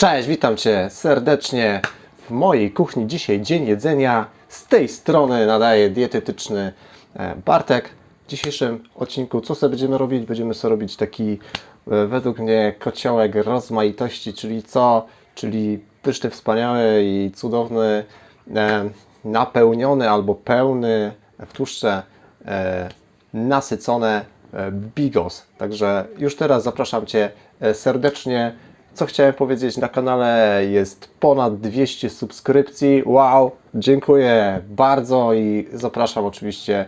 Cześć, witam Cię serdecznie w mojej kuchni. Dzisiaj dzień jedzenia. Z tej strony nadaje dietetyczny e, Bartek. W dzisiejszym odcinku co sobie będziemy robić? Będziemy sobie robić taki e, według mnie kociołek rozmaitości, czyli co? Czyli pyszny, wspaniały i cudowny, e, napełniony albo pełny w tłuszcze nasycone bigos. Także już teraz zapraszam Cię serdecznie. Co chciałem powiedzieć, na kanale jest ponad 200 subskrypcji. Wow, dziękuję bardzo i zapraszam oczywiście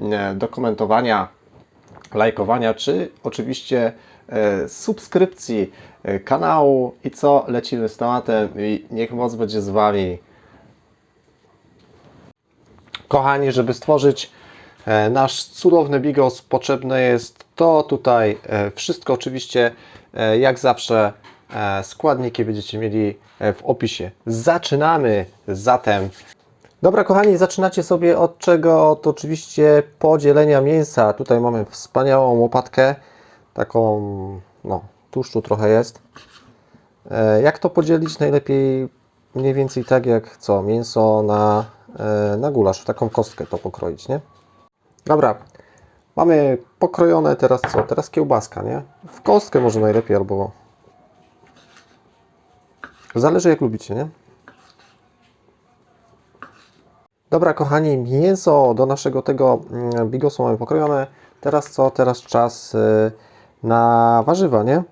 e, do komentowania, lajkowania, czy oczywiście e, subskrypcji e, kanału. I co, lecimy z tematem i niech moc będzie z Wami. Kochani, żeby stworzyć nasz cudowny bigos, potrzebne jest to tutaj wszystko. Oczywiście, jak zawsze, składniki będziecie mieli e, w opisie. Zaczynamy zatem. Dobra, kochani, zaczynacie sobie od czego? Od oczywiście podzielenia mięsa. Tutaj mamy wspaniałą łopatkę, taką, no, tłuszczu trochę jest. E, Jak to podzielić? Najlepiej mniej więcej tak jak co? Mięso na, e, na gulasz, w taką kostkę to pokroić, nie? Dobra, mamy pokrojone teraz co? Teraz kiełbaska, nie? W kostkę może najlepiej albo... Zależy jak lubicie, nie? Dobra, kochani, mięso do naszego tego mm, bigosu mamy pokrojone. Teraz co? Teraz czas y, na warzywa, nie?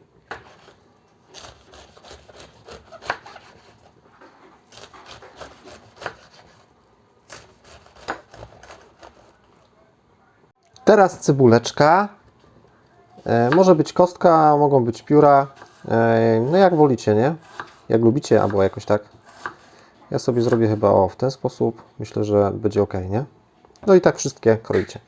Teraz cebuleczka. E, może być kostka, mogą być pióra. E, no jak wolicie, nie? Jak lubicie, albo jakoś tak. Ja sobie zrobię chyba o w ten sposób. Myślę, że będzie ok, nie? No i tak wszystkie kroicie.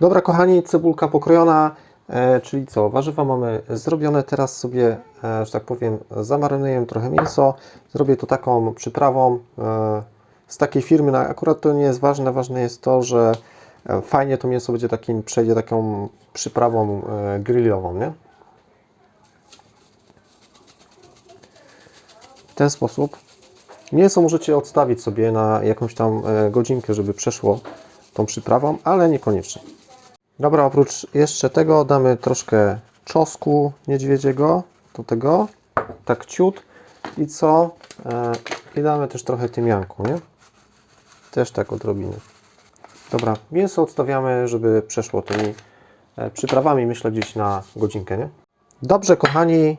Dobra, kochani, cebulka pokrojona, e, czyli co? Warzywa mamy zrobione. Teraz sobie, e, że tak powiem, zamarynuję trochę mięso. Zrobię to taką przyprawą e, z takiej firmy. No, akurat to nie jest ważne. Ważne jest to, że e, fajnie to mięso będzie takim, przejdzie taką przyprawą e, grillową, nie? W ten sposób. Mięso możecie odstawić sobie na jakąś tam e, godzinkę, żeby przeszło tą przyprawą, ale niekoniecznie. Dobra, oprócz jeszcze tego damy troszkę czosnku niedźwiedziego do tego, tak ciut i co? E, I damy też trochę tymianku, nie? Też tak odrobinę. Dobra, mięso odstawiamy, żeby przeszło tymi e, przyprawami, myślę gdzieś na godzinkę, nie? Dobrze, kochani,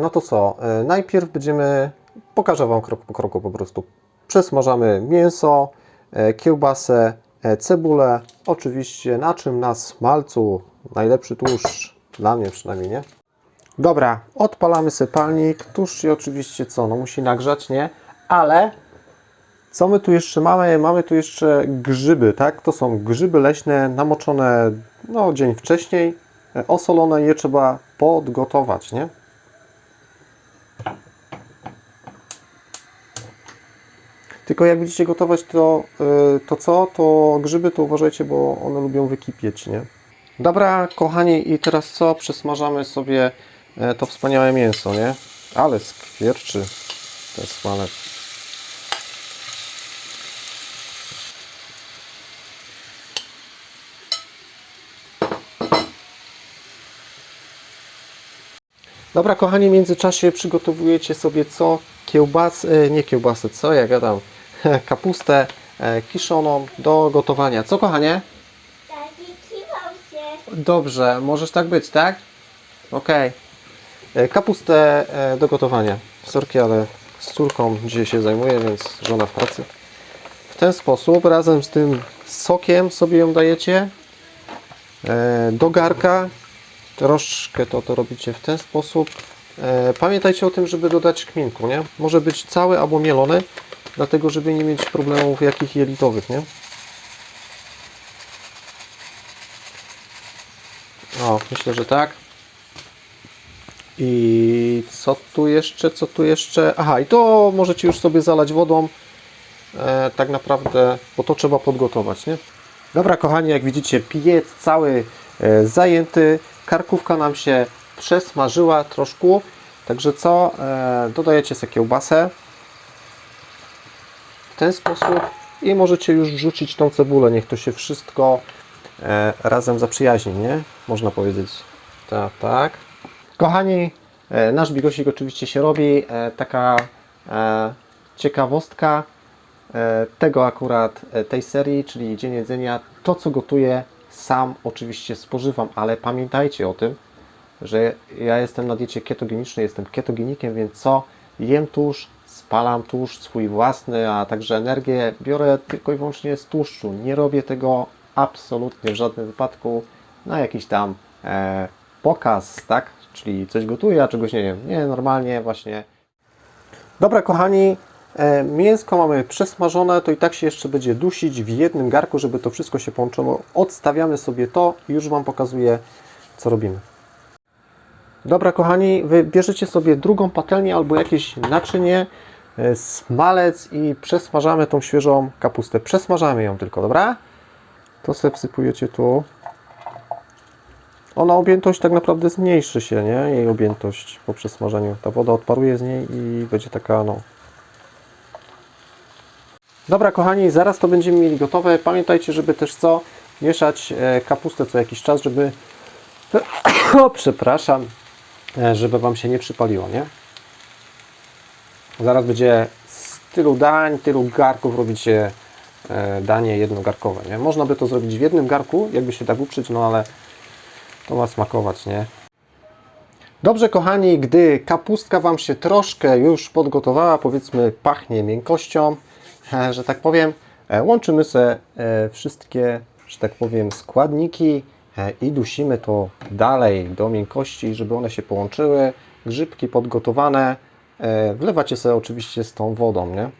no to co? Najpierw będziemy, pokażę Wam krok po kroku po prostu. Przesmażamy mięso, e, kiełbasę, e, cebulę, oczywiście na czym? Na smalcu, najlepszy tłuszcz, dla mnie przynajmniej, nie? Dobra, odpalamy sypalnik, tłuszcz się oczywiście co, no musi nagrzać, nie? Ale co my tu jeszcze mamy? Mamy tu jeszcze grzyby, tak? To są grzyby leśne namoczone no, dzień wcześniej, e, osolone, je trzeba podgotować, nie? Tylko jak będziecie gotować to, y, to co? To grzyby to uważajcie, bo one lubią wykipieć, nie? Dobra, kochani, i teraz co? Przesmażamy sobie e, to wspaniałe mięso, nie? Ale skwierczy ten smalec. Dobra, kochani, w międzyczasie przygotowujecie sobie co? Kiełbasę, nie kiełbasę, co ja gadam? Kapustę e, kiszoną do gotowania. Co, kochanie? Kiwał się. Dobrze, możesz tak być, tak? Okej. E, Kapustę e, do gotowania. Sorki, ale z córką dzisiaj się zajmuję, więc żona w pracy. W ten sposób, razem z tym sokiem sobie ją dajecie do garka. Troszkę to, to robicie w ten sposób. Pamiętajcie o tym, żeby dodać kminku, nie? Może być cały albo mielony, dlatego żeby nie mieć problemów jakich jelitowych, nie? O, myślę, że tak. I co tu jeszcze, co tu jeszcze? Aha, i to możecie już sobie zalać wodą. E, tak naprawdę, bo to trzeba podgotować, nie? Dobra, kochani, jak widzicie, piec cały e, zajęty. Karkówka nam się przesmażyła troszkę. Także co? E, dodajecie sobie kiełbasę ten sposób i możecie już wrzucić tą cebulę. Niech to się wszystko e, razem zaprzyjaźni, nie? Można powiedzieć. Tak, tak. Kochani, e, nasz bigosik oczywiście się robi. E, taka ciekawostka tego akurat, tej serii, czyli Dzień Jedzenia. To, co gotuję, sam oczywiście spożywam, ale pamiętajcie o tym, że ja jestem na diecie ketogenicznej, jestem ketogenikiem, więc co? Jem tłuszcz, spalam tłuszcz swój własny, a także energię biorę tylko i wyłącznie z tłuszczu. Nie robię tego absolutnie w żadnym wypadku na jakiś tam e, pokaz, tak? Czyli coś gotuję, a czegoś nie wiem. Nie, normalnie właśnie. Dobra, kochani, e, mięsko mamy przesmażone, to i tak się jeszcze będzie dusić w jednym garku, żeby to wszystko się połączyło. Odstawiamy sobie to i już Wam pokazuję, co robimy. Dobra, kochani, wy bierzecie sobie drugą patelnię albo jakieś naczynie, smalec i przesmażamy tą świeżą kapustę. Przesmażamy ją tylko, dobra? To sobie wsypujecie tu. Ona objętość tak naprawdę zmniejszy się, nie? Jej objętość po przesmażeniu. Ta woda odparuje z niej i będzie taka, no. Dobra, kochani, zaraz to będziemy mieli gotowe. Pamiętajcie, żeby też co? Mieszać e, kapustę co jakiś czas, żeby o, przepraszam, e, żeby Wam się nie przypaliło, nie? Zaraz będzie z tylu dań, tylu garków robicie e, danie jednogarkowe, nie? Można by to zrobić w jednym garku, jakby się tak uprzeć, no ale to ma smakować, nie? Dobrze, kochani, gdy kapustka Wam się troszkę już podgotowała, powiedzmy pachnie miękkością, e, że tak powiem, e, łączymy se e, wszystkie, że tak powiem, składniki i dusimy to dalej do miękkości, żeby one się połączyły. Grzybki podgotowane, wlewacie sobie oczywiście z tą wodą, nie?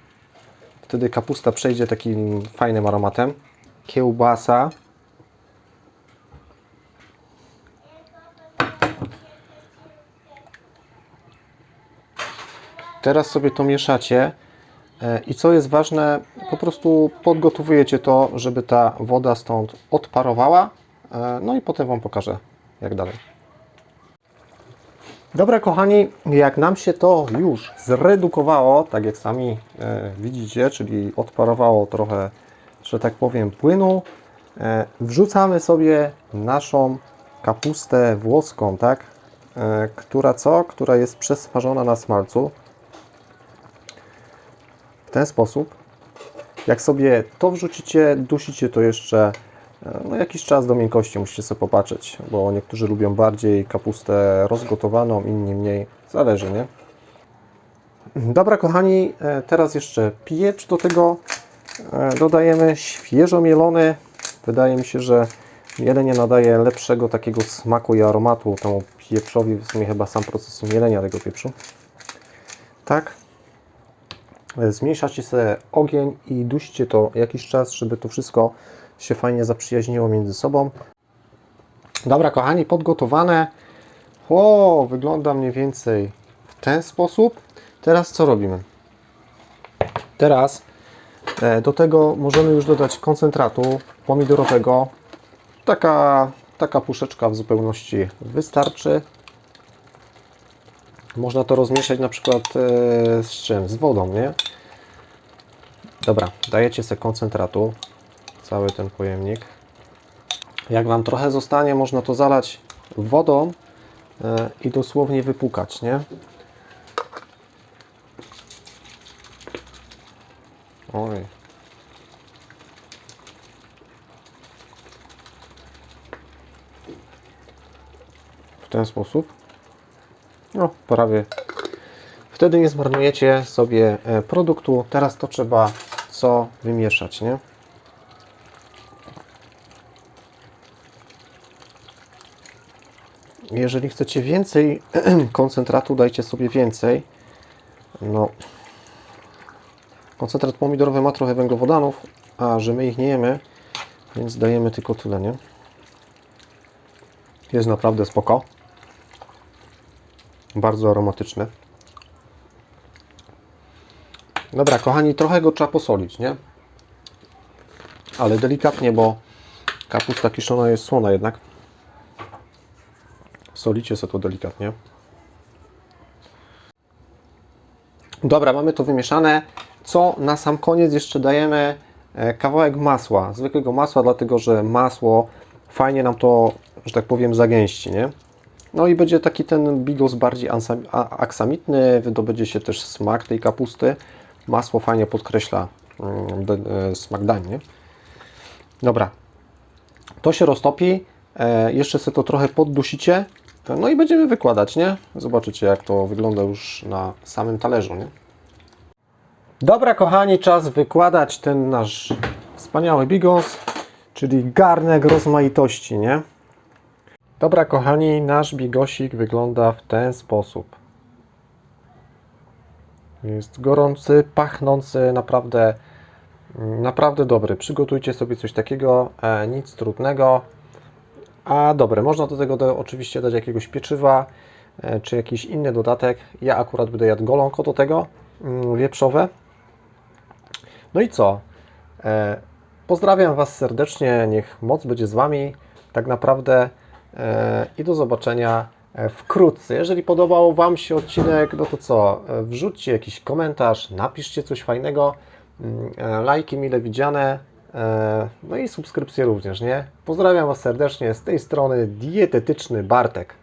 Wtedy kapusta przejdzie takim fajnym aromatem. Kiełbasa. Teraz sobie to mieszacie e, i co jest ważne, po prostu podgotowujecie to, żeby ta woda stąd odparowała. E, No i potem Wam pokażę, jak dalej. Dobra, kochani, jak nam się to już zredukowało, tak jak sami e, widzicie, czyli odparowało trochę, że tak powiem, płynu, e, wrzucamy sobie naszą kapustę włoską, tak? E, która co? Która jest przesmażona na smalcu. W ten sposób. Jak sobie to wrzucicie, dusicie to jeszcze no, jakiś czas do miękkości, musicie sobie popatrzeć, bo niektórzy lubią bardziej kapustę rozgotowaną, inni mniej, zależy, nie? Dobra, kochani, e, teraz jeszcze piecz do tego e, dodajemy świeżo mielony. Wydaje mi się, że mielenie nadaje lepszego takiego smaku i aromatu temu pieprzowi, w sumie chyba sam proces mielenia tego pieprzu. Tak, Zmniejszacie sobie ogień i duście to jakiś czas, żeby to wszystko się fajnie zaprzyjaźniło między sobą. Dobra, kochani, podgotowane. O, wygląda mniej więcej w ten sposób. Teraz co robimy? Teraz e, do tego możemy już dodać koncentratu pomidorowego. Taka, taka puszeczka w zupełności wystarczy. Można to rozmieszać na przykład e, z czym? Z wodą, nie? Dobra, dajecie sobie koncentratu, cały ten pojemnik. Jak Wam trochę zostanie, można to zalać wodą e, i dosłownie wypukać, nie? Oj. W ten sposób. No, prawie. Wtedy nie zmarnujecie sobie e, produktu. Teraz to trzeba co wymieszać, nie? Jeżeli chcecie więcej koncentratu, dajcie sobie więcej. No, koncentrat pomidorowy ma trochę węglowodanów, a że my ich nie jemy, więc dajemy tylko tyle, nie? Jest naprawdę spoko. Bardzo aromatyczny. Dobra, kochani, trochę go trzeba posolić, nie? Ale delikatnie, bo kapusta kiszona jest słona jednak. Solicie sobie to delikatnie. Dobra, mamy to wymieszane. Co na sam koniec jeszcze dajemy e, kawałek masła, zwykłego masła, dlatego że masło fajnie nam to, że tak powiem, zagęści, nie? No i będzie taki ten bigos bardziej aksamitny, wydobędzie się też smak tej kapusty. Masło fajnie podkreśla mm, e, smak dań, nie? Dobra, to się roztopi, e, jeszcze sobie to trochę poddusicie, no i będziemy wykładać, nie? Zobaczycie jak to wygląda już na samym talerzu, nie? Dobra, kochani, czas wykładać ten nasz wspaniały bigos, czyli garnek rozmaitości, nie? Dobra, kochani, nasz bigosik wygląda w ten sposób. Jest gorący, pachnący, naprawdę, naprawdę dobry. Przygotujcie sobie coś takiego, e, nic trudnego. A dobre, można do tego do, oczywiście dać jakiegoś pieczywa, e, czy jakiś inny dodatek. Ja akurat będę jadł golonko do tego, mm, wieprzowe. No i co? E, pozdrawiam Was serdecznie, niech moc będzie z Wami. Tak naprawdę e, i do zobaczenia wkrótce. Jeżeli podobał Wam się odcinek, no to co? Wrzućcie jakiś komentarz, napiszcie coś fajnego, mm, lajki mile widziane, no i subskrypcje również, nie? Pozdrawiam Was serdecznie z tej strony dietetyczny Bartek.